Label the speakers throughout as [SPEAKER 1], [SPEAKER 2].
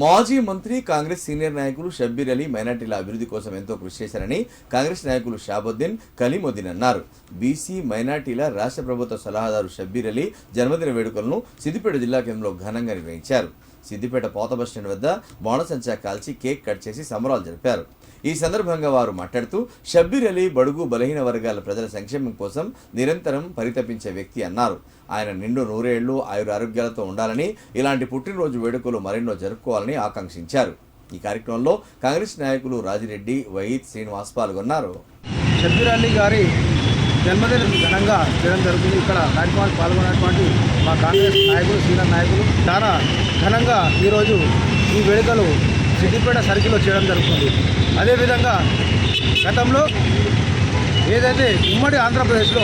[SPEAKER 1] మాజీ మంత్రి కాంగ్రెస్ సీనియర్ నాయకులు షబ్బీర్ అలీ మైనార్టీల అభివృద్ధి కోసం ఎంతో కృషి చేశారని కాంగ్రెస్ నాయకులు షాబుద్దీన్ కలీముద్దీన్ అన్నారు. బీసీ మైనార్టీల రాష్ట్ర ప్రభుత్వ సలహాదారు షబ్బీర్ అలీ జన్మదిన వేడుకలను సిద్దిపేట జిల్లా కేంద్రంలో ఘనంగా నిర్వహించారు. సిద్దిపేట పాత బస్టాండ్ వద్ద బాణసంచా కాల్చి కేక్ కట్ చేసి సంబరాలు జరిపారు. ఈ సందర్భంగా వారు మాట్లాడుతూ షబ్బీర్ అలీ బడుగు బలహీన వర్గాల ప్రజల సంక్షేమం కోసం నిరంతరం పరితపించే వ్యక్తి అన్నారు. ఆయన నిండు నూరేళ్ళు ఆయురారోగ్యాలతో ఉండాలని ఇలాంటి పుట్టినరోజు వేడుకలు మరెన్నో జరుపుకోవాలని ఆకాంక్షించారు. ఈ కార్యక్రమంలో కాంగ్రెస్ నాయకులు రాజిరెడ్డి వైద్ శ్రీనివాస్ పాల్గొన్నారు.
[SPEAKER 2] షబ్బీర్ అలీ గారి జన్మదిన ఘనంగా చేయడం జరుగుతుంది. ఇక్కడ కార్యక్రమానికి పాల్గొన్నటువంటి మా కాంగ్రెస్ నాయకులు సీనియర్ నాయకులు చాలా ఘనంగా ఈరోజు ఈ వేడుకలు సిద్దిపేట సర్కిల్లో చేయడం జరుగుతుంది. అదేవిధంగా గతంలో ఏదైతే ఉమ్మడి ఆంధ్రప్రదేశ్లో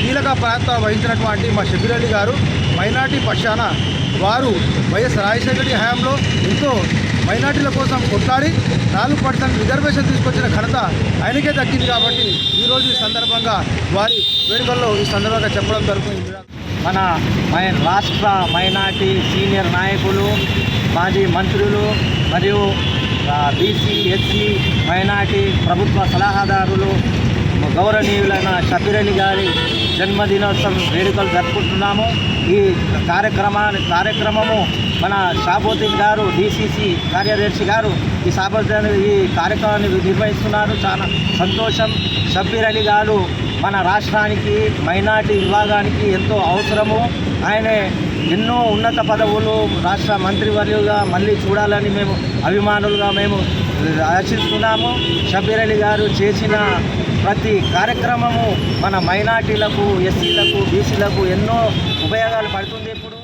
[SPEAKER 2] కీలక ప్రాంతం వహించినటువంటి మా షబ్బీర్ గారు మైనార్టీ పక్షాన వారు వైఎస్ రాజశేఖర రెడ్డి హయాంలో ఎంతో మైనార్టీల కోసం కొట్లాడి నాలుగు పర్సెంట్ రిజర్వేషన్ తీసుకొచ్చిన ఘనత ఆయనకే దక్కింది కాబట్టి ఈరోజు ఈ సందర్భంగా వారి వేడుకల్లో ఈ సందర్భంగా చెప్పడం జరుగుతుంది.
[SPEAKER 3] మన మై రాష్ట్ర మైనార్టీ సీనియర్ నాయకులు మాజీ మంత్రులు మరియు బీసీ ఎస్సీ మైనార్టీ ప్రభుత్వ సలహాదారులు గౌరవనీయులైన షబీర్ గారి జన్మదినోత్సవం వేడుకలు జరుపుకుంటున్నాము. ఈ కార్యక్రమాన్ని కార్యక్రమము మన షాబోద్దీన్ గారు డిసిసి కార్యదర్శి గారు ఈ సాబోద్దీన్ ఈ కార్యక్రమాన్ని నిర్వహిస్తున్నారు. చాలా సంతోషం. షబ్బీర్ అలీ గారు మన రాష్ట్రానికి మైనార్టీ విభాగానికి ఎంతో అవసరము. ఆయన ఎన్నో ఉన్నత పదవులు రాష్ట్ర మంత్రివర్యులుగా మళ్ళీ చూడాలని మేము అభిమానులుగా మేము ఆశిస్తున్నాము. షబ్బీర్ అలీ గారు చేసిన ప్రతి కార్యక్రమము మన మైనార్టీలకు ఎస్సీలకు బీసీలకు ఎన్నో ఉపయోగాలు పడుతుంది ఇప్పుడు.